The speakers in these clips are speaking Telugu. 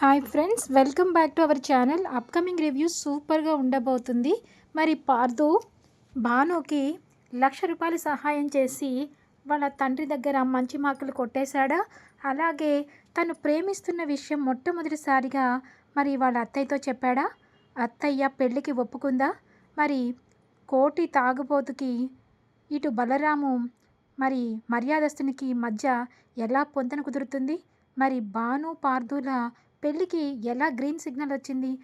Hi friends welcome back to our channel. Upcoming review సూపర్గా ఉండబోతుంది. మరి పార్దు భానుకి లక్ష రూపాయలు సహాయం చేసి వాళ్ళ తండ్రి దగ్గర మంచి మార్కులు కొట్టేశాడా? అలాగే తను ప్రేమిస్తున్న విషయం మొట్టమొదటిసారిగా మరి వాళ్ళ అత్తయ్యతో చెప్పాడా? అత్తయ్య పెళ్ళికి ఒప్పుకుందా? మరి కోటి తాగుబోతుకి ఇటు బలరాము మరి మర్యాదస్తునికి మధ్య ఎలా పొందన కుదురుతుంది? మరి భాను పార్దుల పెళ్ళికి ఎలా గ్రీన్ సిగ్నల్ వచ్చింది?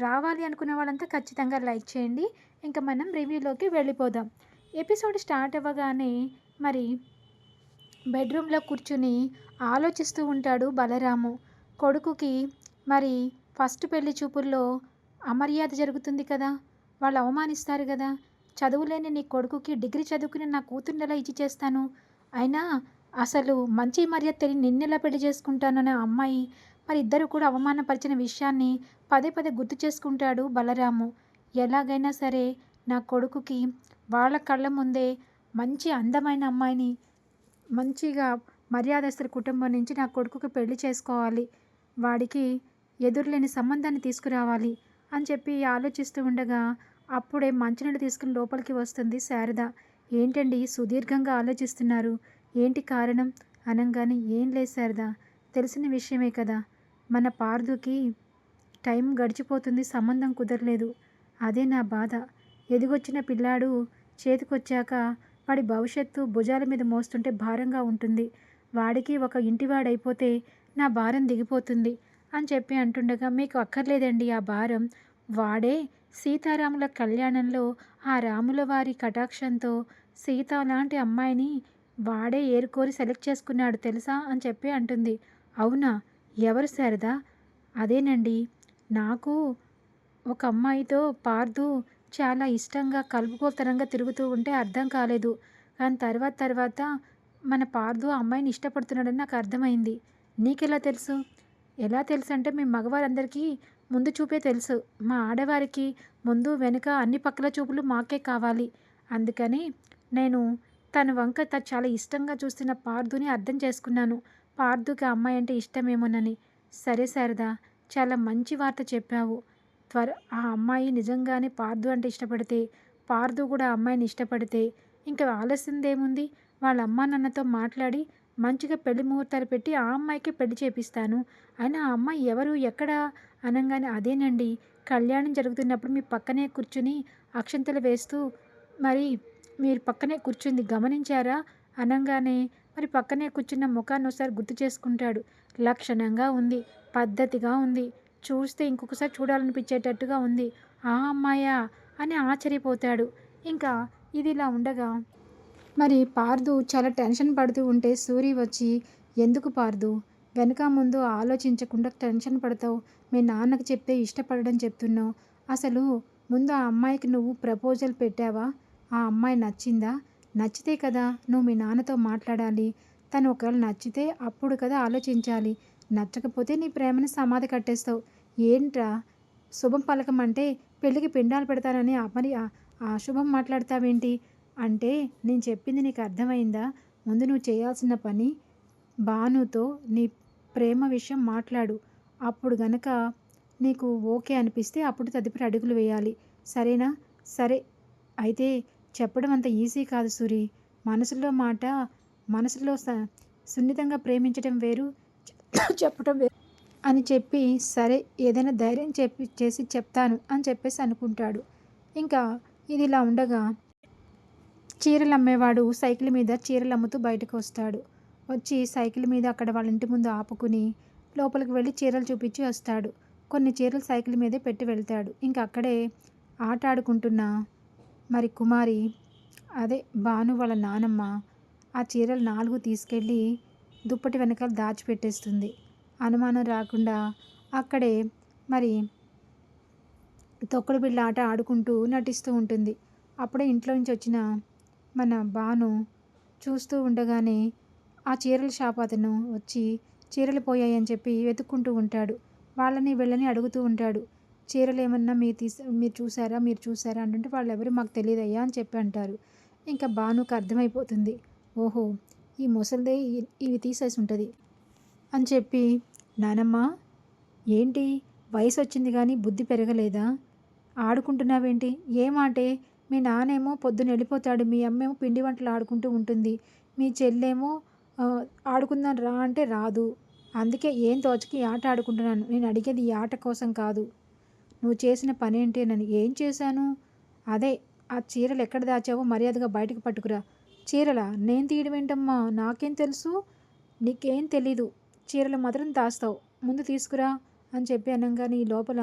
రావాలి అనుకునే వాళ్ళంతా ఖచ్చితంగా లైక్ చేయండి. ఇంకా మనం రివ్యూలోకి వెళ్ళిపోదాం. ఎపిసోడ్ స్టార్ట్ అవ్వగానే మరి బెడ్రూమ్లో కూర్చుని ఆలోచిస్తూ ఉంటాడు బలరాము. కొడుకుకి మరి ఫస్ట్ పెళ్ళి చూపుల్లో అమర్యాద జరుగుతుంది కదా? వాళ్ళు అవమానిస్తారు కదా? చదువులేని నీ కొడుకుకి డిగ్రీ చదువుకుని నా కూతుర్ని ఎలా ఇచ్చి చేస్తాను? అయినా అసలు మంచి మర్యాద తెలియ నిన్నెలా పెళ్ళి చేసుకుంటాననే అమ్మాయి మరి ఇద్దరు కూడా అవమానపరిచిన విషయాన్ని పదే పదే గుర్తు చేసుకుంటాడు బలరాము. ఎలాగైనా సరే నా కొడుకుకి వాళ్ళ కళ్ళ ముందే మంచి అందమైన అమ్మాయిని మంచిగా మర్యాదస్తుల కుటుంబం నుంచి నా కొడుకుకి పెళ్ళి చేసుకోవాలి. వాడికి ఎదురులేని సంబంధాన్ని తీసుకురావాలి అని చెప్పి ఆలోచిస్తూ ఉండగా అప్పుడే మంచినీళ్ళు తీసుకుని లోపలికి వస్తుంది శారద. ఏంటండి సుదీర్ఘంగా ఆలోచిస్తున్నారు? ఏంటి కారణం? అనగానే ఏం లేదు శారద. తెలిసిన విషయమే కదా. మన పార్దుకి టైం గడిచిపోతుంది సంబంధం కుదరలేదు. అదే నా బాధ. ఎదిగొచ్చిన పిల్లాడు చేతికొచ్చాక వాడి భవిష్యత్తు భుజాల మీద మోస్తుంటే భారంగా ఉంటుంది. వాడికి ఒక ఇంటివాడైపోతే నా భారం దిగిపోతుంది అని చెప్పి అంటుండగా మీకు అక్కర్లేదండి ఆ భారం. వాడే సీతారాముల కళ్యాణంలో ఆ రాముల వారి కటాక్షంతో సీత లాంటి అమ్మాయిని వాడే ఏరుకోరి సెలెక్ట్ చేసుకున్నాడు తెలుసా? అని చెప్పి అంటుంది. అవునా? ఎవరు శారదా? అదేనండి. నాకు ఒక అమ్మాయితో పార్దు చాలా ఇష్టంగా కలుపుకోతనంగా తిరుగుతూ ఉంటే అర్థం కాలేదు. కానీ తర్వాత తర్వాత మన పార్దు అమ్మాయిని ఇష్టపడుతున్నాడని నాకు అర్థమైంది. నీకెలా తెలుసు? ఎలా తెలుసు అంటే మీ మగవారందరికీ ముందు చూపే తెలుసు. మా ఆడవారికి ముందు వెనుక అన్ని పక్కల చూపులు మాకే కావాలి. అందుకని నేను తన వంక త చాలా ఇష్టంగా చూస్తున్న పార్దుని అర్థం చేసుకున్నాను. పార్థుకి అమ్మాయి అంటే ఇష్టమేమోనని. సరే శారదా చాలా మంచి వార్త చెప్పావు. త్వర ఆ అమ్మాయి నిజంగానే పార్థు అంటే ఇష్టపడితే పార్థు కూడా ఆ అమ్మాయిని ఇష్టపడితే ఇంకా ఆలస్యందేముంది? వాళ్ళ అమ్మా నాన్నతో మాట్లాడి మంచిగా పెళ్ళి ముహూర్తాలు పెట్టి ఆ అమ్మాయికి పెళ్ళి చేపిస్తాను. అయినా ఆ అమ్మాయి ఎవరు ఎక్కడ? అనగానే అదేనండి కళ్యాణం జరుగుతున్నప్పుడు మీ పక్కనే కూర్చుని అక్షంతలు వేస్తూ మరి మీరు పక్కనే కూర్చుంది గమనించారా? అనగానే మరి పక్కనే కూర్చున్న ముఖాన్ని ఒకసారి గుర్తు చేసుకుంటాడు. లక్షణంగా ఉంది పద్ధతిగా ఉంది. చూస్తే ఇంకొకసారి చూడాలనిపించేటట్టుగా ఉంది. ఆ అమ్మాయా? అని ఆశ్చర్యపోతాడు. ఇంకా ఇది ఇలా ఉండగా మరి పార్దు చాలా టెన్షన్ పడుతూ ఉంటే సూరి వచ్చి ఎందుకు పార్దు? వెనక ముందు ఆలోచించకుండా టెన్షన్ పడతావు. మీ నాన్నకు చెప్తే ఇష్టపడడం చెప్తున్నావు. అసలు ముందు ఆ అమ్మాయికి నువ్వు ప్రపోజల్ పెట్టావా? ఆ అమ్మాయి నచ్చిందా? నచ్చితే కదా నువ్వు మీ నాన్నతో మాట్లాడాలి. తను ఒకవేళ నచ్చితే అప్పుడు కదా ఆలోచించాలి. నచ్చకపోతే నీ ప్రేమను సమాధి కట్టేస్తావు. ఏంట్రా? శుభం పలకం అంటే పెళ్ళికి పిండాలు పెడతానని ఆ మరి ఆ- ఆ శుభం మాట్లాడతావేంటి? అంటే నేను చెప్పింది నీకు అర్థమైందా? ముందు నువ్వు చేయాల్సిన పని భానుతో నీ ప్రేమ విషయం మాట్లాడు. అప్పుడు గనక నీకు ఓకే అనిపిస్తే అప్పుడు తదుపరి అడుగులు వేయాలి. సరేనా? సరే. అయితే చెప్పడం అంత ఈజీ కాదు సూరి. మనసులో మాట మనసులో స- సున్నితంగా ప్రేమించడం వేరు చెప్పడం వేరు అని చెప్పి సరే ఏదైనా ధైర్యం చెప్పి చేసి చెప్తాను అని చెప్పేసి అనుకుంటాడు. ఇంకా ఇది ఇలా ఉండగా చీరలు అమ్మేవాడు సైకిల్ మీద చీరలు అమ్ముతూ బయటకు వస్తాడు. వచ్చి సైకిల్ మీద అక్కడ వాళ్ళ ఇంటి ముందు ఆపుకుని లోపలికి వెళ్ళి చీరలు చూపించి వస్తాడు. కొన్ని చీరలు సైకిల్ మీదే పెట్టి వెళ్తాడు. ఇంకా అక్కడే ఆట ఆడుకుంటున్న మరి కుమారి అదే భాను వాళ్ళ నానమ్మ ఆ చీరలు నాలుగు తీసుకెళ్ళి దుప్పటి వెనకాల దాచిపెట్టేస్తుంది. అనుమానం రాకుండా అక్కడే మరి తొక్కుడు బిళ్ళ ఆట ఆడుకుంటూ నటిస్తూ ఉంటుంది. అప్పుడే ఇంట్లో నుంచి వచ్చిన మన బాను చూస్తూ ఉండగానే ఆ చీరల షాప్ అతను వచ్చి చీరలు పోయాయని చెప్పి వెతుక్కుంటూ ఉంటాడు. వాళ్ళని వీళ్ళని అడుగుతూ ఉంటాడు. చీరలు ఏమన్నా మీరు తీసా మీరు చూసారా మీరు చూసారా అంటుంటే వాళ్ళు ఎవరు మాకు తెలియదయ్యా అని చెప్పి అంటారు. ఇంకా బానుకు అర్థమైపోతుంది. ఓహో ఈ ముసలిదే ఇవి తీసేసి ఉంటుంది అని చెప్పి నానమ్మ ఏంటి? వయసు వచ్చింది కానీ బుద్ధి పెరగలేదా? ఆడుకుంటున్నావేంటి? ఏమాటే మీ నానేమో పొద్దున వెళ్ళిపోతాడు మీ అమ్మేమో పిండి వంటలు ఆడుకుంటూ ఉంటుంది మీ చెల్లేమో ఆడుకుందాం రా అంటే రాదు. అందుకే ఏం తోచకి ఆట ఆడుకుంటున్నాను. నేను అడిగేది ఈ ఆట కోసం కాదు. నువ్వు చేసిన పనేంటి? నన్ను ఏం చేశాను? అదే ఆ చీరలు ఎక్కడ దాచావో మర్యాదగా బయటకు పట్టుకురా. చీరలా? నేను తీయడం ఏంటమ్మా? నాకేం తెలుసు? నీకేం తెలీదు. చీరలు మాత్రం దాస్తావు. ముందు తీసుకురా అని చెప్పి అనగానే ఈ లోపల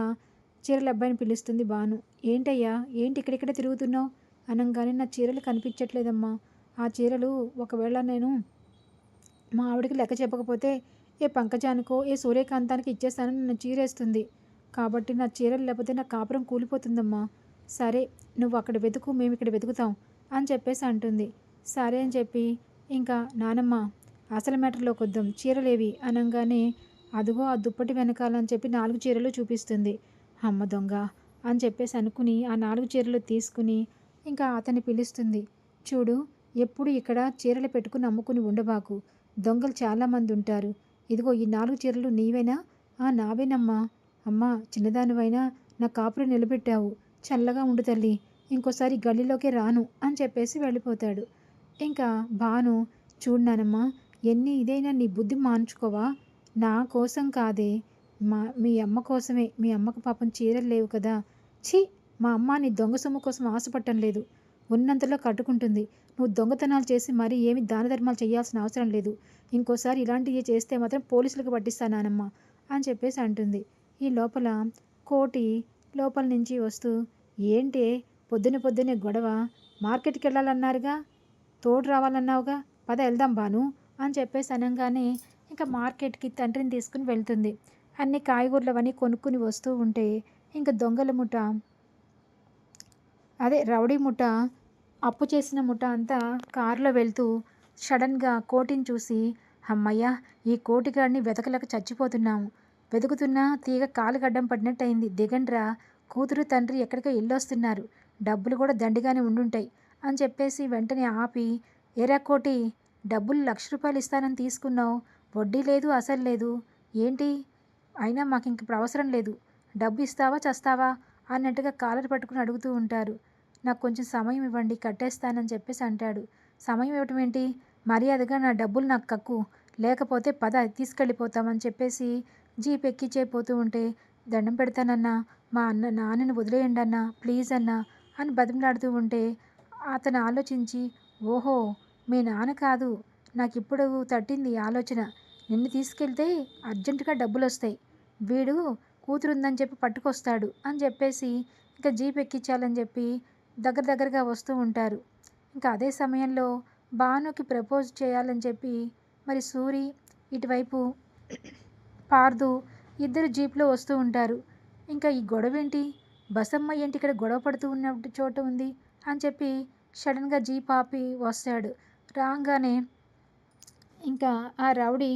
చీరల అబ్బాయిని పిలుస్తుంది బాను ఏంటయ్యా? ఏంటి ఇక్కడిక్కడే తిరుగుతున్నావు? అనగానే నా చీరలు కనిపించట్లేదమ్మా. ఆ చీరలు ఒకవేళ నేను మా ఆవిడకి లెక్క చెప్పకపోతే ఏ పంకజానికో ఏ సూర్యకాంతానికి ఇచ్చేస్తానని నన్ను చీరేస్తుంది. కాబట్టి నా చీరలు లేకపోతే నా కాపురం కూలిపోతుందమ్మా. సరే నువ్వు అక్కడ వెతుకు మేము ఇక్కడ వెతుకుతాం అని చెప్పేసి అంటుంది. సరే అని చెప్పి ఇంకా నానమ్మ అసలు మ్యాటర్లోకి వద్దాం చీరలేవి అనగానే అదిగో ఆ దుప్పటి వెనకాలని చెప్పి నాలుగు చీరలు చూపిస్తుంది. అమ్మ దొంగ అని చెప్పేసి అనుకుని ఆ నాలుగు చీరలు తీసుకుని ఇంకా అతన్ని పిలుస్తుంది. చూడు ఎప్పుడు ఇక్కడ చీరలు పెట్టుకుని అమ్ముకుని ఉండబాకు. దొంగలు చాలామంది ఉంటారు. ఇదిగో ఈ నాలుగు చీరలు నీవేనా? ఆ నావేనమ్మా. అమ్మా చిన్నదానివైనా నా కాపురం నిలబెట్టావు. చల్లగా ఉండు తల్లి ఇంకోసారి గల్లీలోకి రాను అని చెప్పేసి వెళ్ళిపోతాడు. ఇంకా భాను చూడ్నానమ్మా ఎన్ని ఇదైనా నీ బుద్ధి మాన్చుకోవా? నా కోసం కాదే. మా మీ అమ్మ కోసమే మీ అమ్మకు పాపం చీరలు లేవు కదా. ఛీ మా అమ్మ నీ దొంగ సొమ్ము కోసం ఆశపట్టం లేదు. ఉన్నంతలో కట్టుకుంటుంది. నువ్వు దొంగతనాలు చేసి మరీ ఏమి దాన ధర్మాలు చేయాల్సిన అవసరం లేదు. ఇంకోసారి ఇలాంటివి చేస్తే మాత్రం పోలీసులకు పట్టిస్తానానమ్మా అని చెప్పేసి అంటుంది. ఈ లోపల కోటి లోపల నుంచి వస్తూ ఏంటి పొద్దున పొద్దునే గొడవ? మార్కెట్కి వెళ్ళాలన్నారుగా? తోడు రావాలన్నావుగా? పద వెళ్దాం బాను అని చెప్పేసి అనగానే ఇంకా మార్కెట్కి తండ్రిని తీసుకుని వెళ్తుంది. అన్ని కాయగూరలు అవన్నీ కొనుక్కుని వస్తూ ఉంటే ఇంకా దొంగల ముఠ అదే రౌడీ ముఠ అప్పు చేసిన ముఠ అంతా కారులో వెళ్తూ సడన్గా కోటిని చూసి అమ్మయ్య ఈ కోటిగాడిని వెతకలేక చచ్చిపోతున్నాము వెతుకుతున్నా తీగ కాలు గడ్డం పడినట్టయింది. దిగండ్రా కూతురు తండ్రి ఎక్కడికో వెళ్ళొస్తున్నారు డబ్బులు కూడా దండిగానే ఉండుంటాయి అని చెప్పేసి వెంటనే ఆపి ఏరా కోటి డబ్బులు లక్ష రూపాయలు ఇస్తానని తీసుకున్నావు. వడ్డీ లేదు అసలు లేదు. ఏంటి? అయినా మాకు ఇంక ఇప్పుడు అవసరం లేదు. డబ్బు ఇస్తావా చస్తావా? అన్నట్టుగా కాలర్ పట్టుకుని అడుగుతూ ఉంటారు. నాకు కొంచెం సమయం ఇవ్వండి కట్టేస్తానని చెప్పేసి అంటాడు. సమయం ఇవ్వటం ఏంటి? మర్యాదగా నా డబ్బులు నాకు కక్కు. లేకపోతే పద తీసుకెళ్ళిపోతామని చెప్పేసి జీప్ ఎక్కించేపోతూ ఉంటే దండం పెడతానన్నా మా అన్న నాన్నని వదిలేయండి అన్నా ప్లీజ్ అన్నా అని బతిమలాడుతూ ఉంటే అతను ఆలోచించి ఓహో మీ నాన్న కాదు. నాకు ఇప్పుడు తట్టింది ఆలోచన. నిన్ను తీసుకెళ్తే అర్జెంటుగా డబ్బులు వస్తాయి వీడు కూతురుందని చెప్పి పట్టుకొస్తాడు అని చెప్పేసి ఇంకా జీప్ ఎక్కించాలని చెప్పి దగ్గర దగ్గరగా వస్తూ ఉంటారు. ఇంకా అదే సమయంలో భానుకి ప్రపోజ్ చేయాలని చెప్పి మరి సూరి ఇటువైపు పార్దు ఇద్దరు జీప్లో వస్తూ ఉంటారు. ఇంకా ఈ గొడవ ఏంటి బసమ్మ ఏంటి ఇక్కడ గొడవ పడుతూ ఉన్న చోట ఉంది అని చెప్పి సడన్గా జీప్ ఆపి వస్తాడు. రాగానే ఇంకా ఆ రౌడీ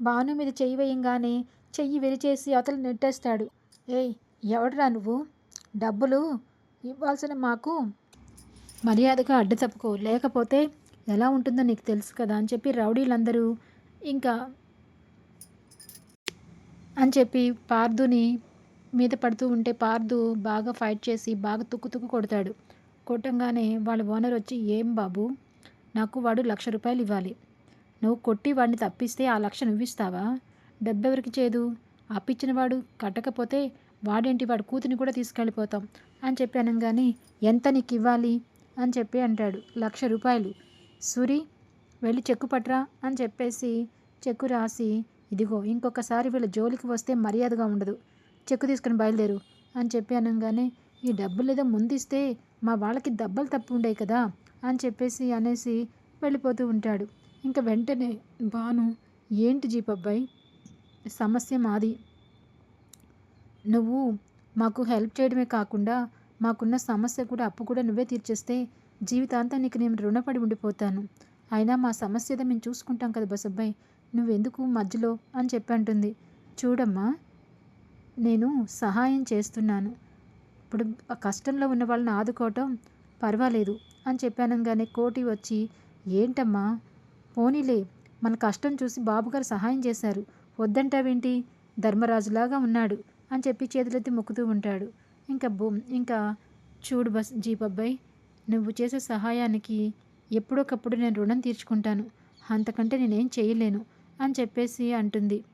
భాను మీద చెయ్యి వేయంగానే చెయ్యి విరిచేసి అతను నెట్టేస్తాడు. ఏయ్ ఎవడురా నువ్వు? డబ్బులు ఇవ్వాల్సిన మాకు మర్యాదగా అడ్డు తప్పుకో. లేకపోతే ఎలా ఉంటుందో నీకు తెలుసు కదా అని చెప్పి రౌడీలందరూ ఇంకా అని చెప్పి పార్దుని మీద పడుతూ ఉంటే పార్దు బాగా ఫైట్ చేసి బాగా తుక్కు తుక్కు కొడతాడు. కొట్టంగానే వాళ్ళ ఓనర్ వచ్చి ఏం బాబు నాకు వాడు లక్ష రూపాయలు ఇవ్వాలి. నువ్వు కొట్టి వాడిని తప్పిస్తే ఆ లక్ష నువ్విస్తావా డబ్బెవరికి చేదు? అప్పిచ్చిన వాడు కట్టకపోతే వాడేంటి? వాడు కూతుని కూడా తీసుకెళ్ళిపోతాం. అని చెప్పి అనగానే ఎంత నీకు ఇవ్వాలి? అని చెప్పి అంటాడు. లక్ష రూపాయలు. సూరి వెళ్ళి చెక్కు పట్రా అని చెప్పేసి చెక్కు రాసి ఇదిగో ఇంకొకసారి వీళ్ళ జోలికి వస్తే మర్యాదగా ఉండదు. చెక్కు తీసుకుని బయలుదేరు అని చెప్పి అనగానే ఈ డబ్బులు ఏదో ముందిస్తే మా వాళ్ళకి దెబ్బలు తప్పు ఉండేవి కదా అని చెప్పేసి అనేసి వెళ్ళిపోతూ ఉంటాడు. ఇంకా వెంటనే బాను ఏంటి జీపబ్బాయి? సమస్య మాది. నువ్వు మాకు హెల్ప్ చేయడమే కాకుండా మాకున్న సమస్య కూడా అప్పు కూడా నువ్వే తీర్చేస్తే జీవితాంతం నీకు నేను రుణపడి ఉండిపోతాను. అయినా మా సమస్య మేము చూసుకుంటాం కదా బసబ్బాయి. నువ్వెందుకు మధ్యలో అని చెప్పి అంటుంది. చూడమ్మా నేను సహాయం చేస్తున్నాను. ఇప్పుడు ఆ కష్టంలో ఉన్న వాళ్ళని ఆదుకోవటం పర్వాలేదు అని చెప్పానంగానే కోటి వచ్చి ఏంటమ్మా? పోనీలే మన కష్టం చూసి బాబుగారు సహాయం చేశారు. వద్దంటావేంటి? ధర్మరాజులాగా ఉన్నాడు అని చెప్పి చేతులెత్తి మొక్కుతూ ఉంటాడు. ఇంకా బో ఇంకా చూడు బస్ జీప్ అబ్బాయి నువ్వు చేసే సహాయానికి ఎప్పుడొకప్పుడు నేను రుణం తీర్చుకుంటాను. అంతకంటే నేనేం చేయలేను. అని చెప్పేసి అంటుంది.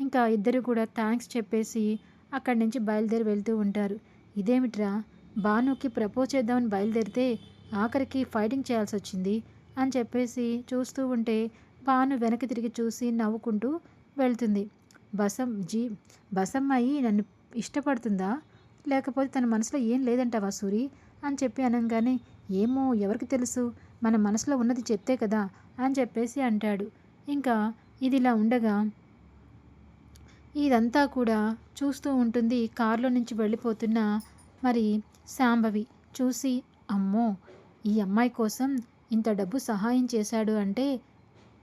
ఇంకా ఇద్దరు కూడా థ్యాంక్స్ చెప్పేసి అక్కడి నుంచి బయలుదేరి వెళ్తూ ఉంటారు. ఇదేమిట్రా? భానుకి ప్రపోజ్ చేద్దామని బయలుదేరితే ఆఖరికి ఫైటింగ్ చేయాల్సి వచ్చింది అని చెప్పేసి చూస్తూ ఉంటే భాను వెనక్కి తిరిగి చూసి నవ్వుకుంటూ వెళ్తుంది. బసం జీ బసమ్మాయి నన్ను ఇష్టపడుతుందా? లేకపోతే తన మనసులో ఏం లేదంటావా సూరి? అని చెప్పి అనగానే ఏమో ఎవరికి తెలుసు? మన మనసులో ఉన్నది చెప్తే కదా అని చెప్పేసి అంటాడు. ఇంకా ఇదిలా ఉండగా ఇదంతా కూడా చూస్తూ ఉంటుంది కారులో నుంచి వెళ్ళిపోతున్న మరి శాంభవి. చూసి అమ్మో ఈ అమ్మాయి కోసం ఇంత డబ్బు సహాయం చేశాడు అంటే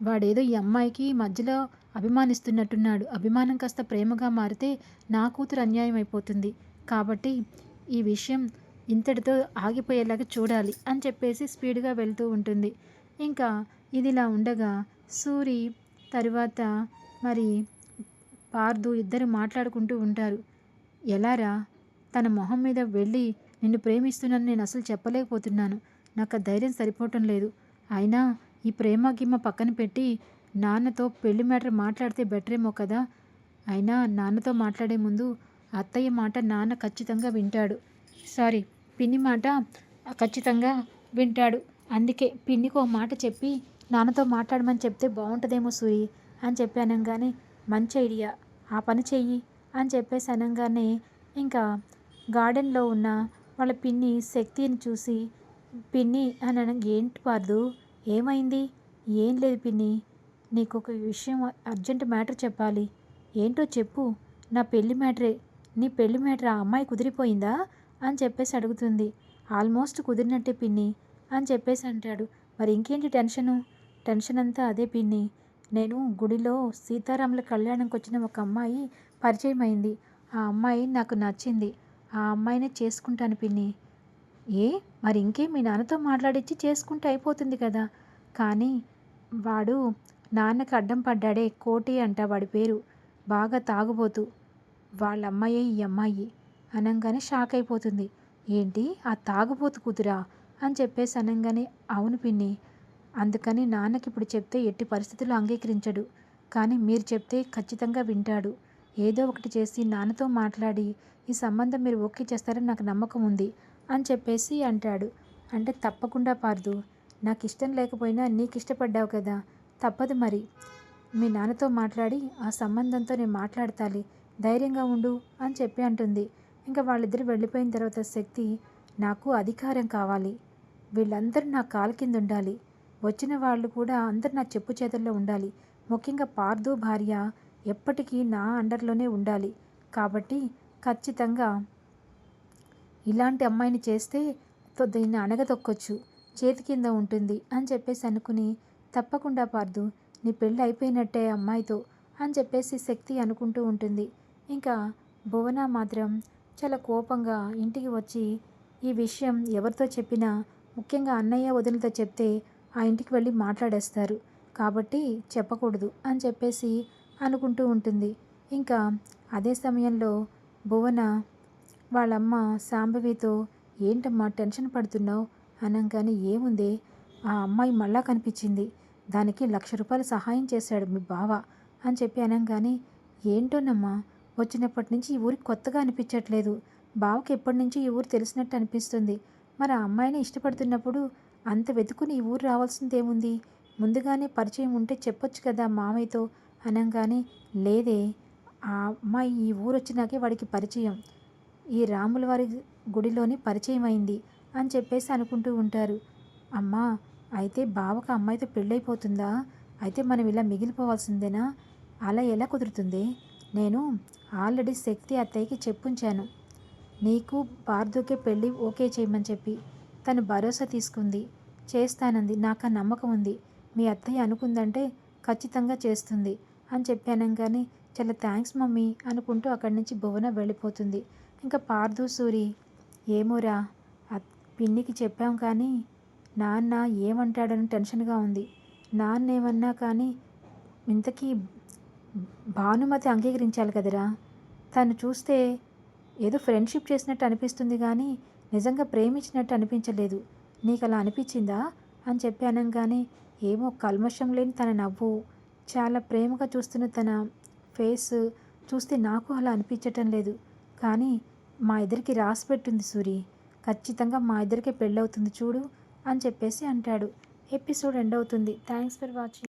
వాడేదో ఈ అమ్మాయికి మధ్యలో అభిమానిస్తున్నట్టున్నాడు. అభిమానం కాస్త ప్రేమగా మారితే నా కూతురు అన్యాయం అయిపోతుంది. కాబట్టి ఈ విషయం ఇంతటితో ఆగిపోయేలాగా చూడాలి అని చెప్పేసి స్పీడ్గా వెళ్తూ ఉంటుంది. ఇంకా ఇదిలా ఉండగా సూరి తరువాత మరి పార్దు ఇద్దరు మాట్లాడుకుంటూ ఉంటారు. ఎలారా? తన మొహం మీద వెళ్ళి నిన్ను ప్రేమిస్తున్నాను నేను అసలు చెప్పలేకపోతున్నాను. నాకు ధైర్యం సరిపోవటం లేదు. అయినా ఈ ప్రేమ గిమ్మ పక్కన పెట్టి నాన్నతో పెళ్ళి మ్యాటర్ మాట్లాడితే బెటరేమో కదా? అయినా నాన్నతో మాట్లాడే ముందు అత్తయ్య మాట నాన్న ఖచ్చితంగా వింటాడు. సారీ పిన్ని మాట ఖచ్చితంగా వింటాడు. అందుకే పిన్నికి ఒక మాట చెప్పి నాన్నతో మాట్లాడమని చెప్తే బాగుంటుందేమో సూరి అని చెప్పి అనగానే మంచి ఐడియా. ఆ పని చెయ్యి అని చెప్పేసి అనగానే ఇంకా గార్డెన్లో ఉన్న వాళ్ళ పిన్ని శక్తిని చూసి పిన్ని అని అనగా ఏంటి పార్దు? ఏమైంది? ఏం లేదు పిన్ని. నీకు ఒక విషయం అర్జెంట్ మ్యాటర్ చెప్పాలి. ఏంటో చెప్పు. నా పెళ్ళి మ్యాటరే. నీ పెళ్ళి మ్యాటర్ ఆ అమ్మాయి కుదిరిపోయిందా? అని చెప్పేసి అడుగుతుంది. ఆల్మోస్ట్ కుదిరినట్టే పిన్ని అని చెప్పేసి అంటాడు. మరి ఇంకేంటి టెన్షను? టెన్షన్ అంతా అదే పిన్ని. నేను గుడిలో సీతారాముల కళ్యాణంకి వచ్చిన ఒక అమ్మాయి పరిచయం అయింది. ఆ అమ్మాయి నాకు నచ్చింది. ఆ అమ్మాయినే చేసుకుంటాను పిన్ని. ఏ? మరి ఇంకే? మీ నాన్నతో మాట్లాడించి చేసుకుంటే అయిపోతుంది కదా. కానీ వాడు నాన్నకి అడ్డం పడ్డాడే కోటి అంట వాడి పేరు. బాగా తాగుబోతు. వాళ్ళ అమ్మాయే ఈ అమ్మాయి. అనంగానే షాక్ అయిపోతుంది. ఏంటి? ఆ తాగుబోతు కూతురా? అని చెప్పేసి అనంగానే అవును పిన్ని. అందుకని నాన్నకి ఇప్పుడు చెప్తే ఎట్టి పరిస్థితుల్లో అంగీకరించడు. కానీ మీరు చెప్తే ఖచ్చితంగా వింటాడు. ఏదో ఒకటి చేసి నాన్నతో మాట్లాడి ఈ సంబంధం మీరు ఓకే చేస్తారని నాకు నమ్మకం ఉంది అని చెప్పేసి అంటాడు. అంటే తప్పకుండా పార్దు. నాకు ఇష్టం లేకపోయినా నీకు ఇష్టపడ్డావు కదా. తప్పదు మరి. మీ నాన్నతో మాట్లాడి ఆ సంబంధంతో నేను మాట్లాడతాలి. ధైర్యంగా ఉండు అని చెప్పి అంటుంది. ఇంకా వాళ్ళిద్దరు వెళ్ళిపోయిన తర్వాత శక్తి నాకు అధికారం కావాలి. వీళ్ళందరూ నా కాలు కింద ఉండాలి వచ్చిన వాళ్ళు కూడా అందరు నా చెప్పు చేతుల్లో ఉండాలి. ముఖ్యంగా పార్దు భార్య ఎప్పటికీ నా అండర్లోనే ఉండాలి. కాబట్టి ఖచ్చితంగా ఇలాంటి అమ్మాయిని చేస్తే దీన్ని అణగదొక్కొచ్చు. చేతి కింద ఉంటుంది అని చెప్పేసి అనుకుని తప్పకుండా పార్దు నీ పెళ్ళి అయిపోయినట్టే అమ్మాయితో అని చెప్పేసి శక్తి అనుకుంటూ ఉంటుంది. ఇంకా భువన మాత్రం చాలా కోపంగా ఇంటికి వచ్చి ఈ విషయం ఎవరితో చెప్పినా ముఖ్యంగా అన్నయ్య వదినతో చెప్తే ఆ ఇంటికి వెళ్ళి మాట్లాడేస్తారు. కాబట్టి చెప్పకూడదు అని చెప్పేసి అనుకుంటూ ఉంటుంది. ఇంకా అదే సమయంలో భువన వాళ్ళమ్మ సాంబవితో ఏంటమ్మా టెన్షన్ పడుతున్నావు? అనగానే ఏముంది ఆ అమ్మాయి మళ్ళా కనిపించింది. దానికి లక్ష రూపాయలు సహాయం చేశాడు మీ బావ. అని చెప్పి అనగానే ఏంటోనమ్మా వచ్చినప్పటి నుంచి ఈ ఊరికి కొత్తగా అనిపించట్లేదు. బావకి ఎప్పటి నుంచి ఈ ఊరు తెలిసినట్టు అనిపిస్తుంది. మరి ఆ అమ్మాయిని ఇష్టపడుతున్నప్పుడు అంత వెతుకుని ఈ ఊరు రావాల్సిందేముంది? ముందుగానే పరిచయం ఉంటే చెప్పొచ్చు కదా మామయ్యతో? అనగానే లేదే. ఆ అమ్మాయి ఈ ఊరు వచ్చినాకే వాడికి పరిచయం. ఈ రాముల వారి గుడిలోనే పరిచయం అయింది అని చెప్పేసి అనుకుంటూ ఉంటారు. అమ్మా అయితే బావకు అమ్మాయితో పెళ్ళైపోతుందా? అయితే మనం ఇలా మిగిలిపోవాల్సిందేనా? అలా ఎలా కుదురుతుంది? నేను ఆల్రెడీ శక్తి అత్తయ్యకి చెప్పుంచాను. నీకు బార్దుకే పెళ్ళి ఓకే చేయమని చెప్పి తను భరోసా తీసుకుంది. చేస్తానంది. నాకు ఆ నమ్మకం ఉంది. మీ అత్తయ్య అనుకుందంటే ఖచ్చితంగా చేస్తుంది అని చెప్పాను కానీ చాలా థ్యాంక్స్ మమ్మీ అనుకుంటూ అక్కడి నుంచి భువన వెళ్ళిపోతుంది. ఇంకా పార్దు సూరి ఏమోరా పిన్నికి చెప్పాం కానీ నాన్న ఏమంటాడని టెన్షన్గా ఉంది. నాన్న ఏమన్నా కానీ ఇంతకీ భానుమతి అంగీకరించాలి కదరా? తను చూస్తే ఏదో ఫ్రెండ్షిప్ చేసినట్టు అనిపిస్తుంది కానీ నిజంగా ప్రేమించినట్టు అనిపించలేదు. నీకు అలా అనిపించిందా? అని చెప్పి అనగానే ఏమో కల్మషం లేని తన నవ్వు. చాలా ప్రేమగా చూస్తున్న తన ఫేస్ చూస్తే నాకు అలా అనిపించటం లేదు. కానీ మా ఇద్దరికి రాసి పెట్టింది సూరి. ఖచ్చితంగా మా ఇద్దరికే పెళ్ళవుతుంది చూడు అని చెప్పేసి అంటాడు. ఎపిసోడ్ ఎండ్ అవుతుంది. Thanks for watching.